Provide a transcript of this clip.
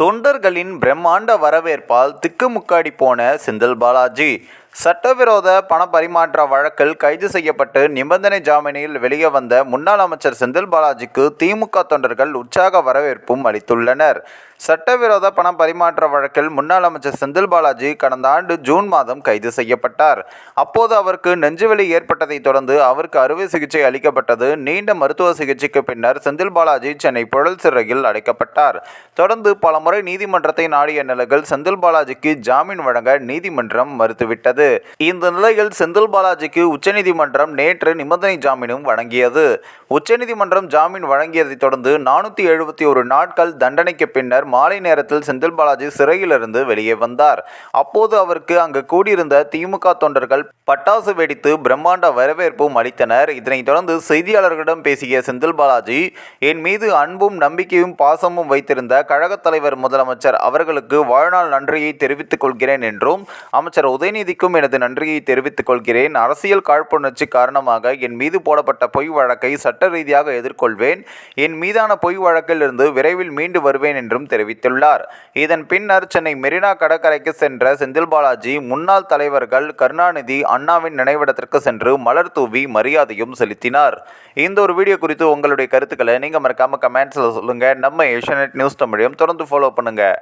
தொண்டர்களின் பிரம்மாண்ட வரவேற்பால் திக்குமுக்காடி போன செந்தில் பாலாஜி. சட்டவிரோத பண பரிமாற்ற வழக்கில் கைது செய்யப்பட்டு நிபந்தனை ஜாமீனில் வெளியே வந்த முன்னாள் அமைச்சர் செந்தில் பாலாஜிக்கு திமுக தொண்டர்கள் உற்சாக வரவேற்பும் அளித்துள்ளனர். சட்டவிரோத பண பரிமாற்ற வழக்கில் முன்னாள் அமைச்சர் செந்தில் பாலாஜி கடந்த ஆண்டு ஜூன் மாதம் கைது செய்யப்பட்டார். அப்போது அவருக்கு நெஞ்சுவலி ஏற்பட்டதைத் தொடர்ந்து அவருக்கு அறுவை சிகிச்சை அளிக்கப்பட்டது. நீண்ட மருத்துவ சிகிச்சைக்கு பின்னர் செந்தில் பாலாஜி சென்னை புழல் சிறையில் அடைக்கப்பட்டார். தொடர்ந்து பலமுறை நீதிமன்றத்தை நாடிய நிலையில் செந்தில் பாலாஜிக்கு ஜாமீன் வழங்க நீதிமன்றம் மறுத்துவிட்டது. இந்த நிலையில் செந்தில் பாலாஜிக்கு உச்சநீதிமன்றம் நேற்று நிபந்தனை ஜாமீனும் வழங்கியது. உச்சநீதிமன்றம் ஜாமீன் வழங்கியதைத் தொடர்ந்து நானூற்றி எழுபத்தி ஒரு நாட்கள் தண்டனைக்கு பின்னர் மாலை நேரத்தில் செந்தில் பாலாஜி சிறையிலிருந்து வெளியே வந்தார். அப்போது அவருக்கு அங்கு கூடியிருந்த திமுக தொண்டர்கள் பட்டாசு வெடித்து பிரம்மாண்ட வரவேற்பும் அளித்தனர். இதனைத் தொடர்ந்து செய்தியாளர்களிடம் பேசிய செந்தில் பாலாஜி என் மீது அன்பும் நம்பிக்கையும் பாசமும் வைத்திருந்த கழகத் தலைவர் முதலமைச்சர் அவர்களுக்கு வாழ்நாள் நன்றியை தெரிவித்துக் கொள்கிறேன் என்றும் அமைச்சர் உதயநிதிக்கும் எனது நன்றியை தெரிவித்துக் கொள்கிறேன். அரசியல் காழ்ப்புணர்ச்சி காரணமாக என் மீது போடப்பட்ட பொய் வழக்கை சட்ட ரீதியாக எதிர்கொள்வேன். என் மீதான பொய் வழக்கில் இருந்து விரைவில் மீண்டு வருவேன் என்றும் தெரிவித்துள்ளார். இதன் பின்னர் சென்னை மெரினா கடற்கரைக்கு சென்ற செந்தில் பாலாஜி முன்னாள் தலைவர்கள் கருணாநிதி அண்ணாவின் நினைவிடத்திற்கு சென்று மலர் தூவி மரியாதையும் செலுத்தினார். இந்த ஒரு வீடியோ குறித்து உங்களுடைய கருத்துக்களை நீங்கள் மறக்காமல் கமெண்ட்ஸில் சொல்லுங்கள் நம்ம ஏஷியநெட் நியூஸ் தமிழையும் தொடர்ந்து ஃபாலோ பண்ணுங்கள்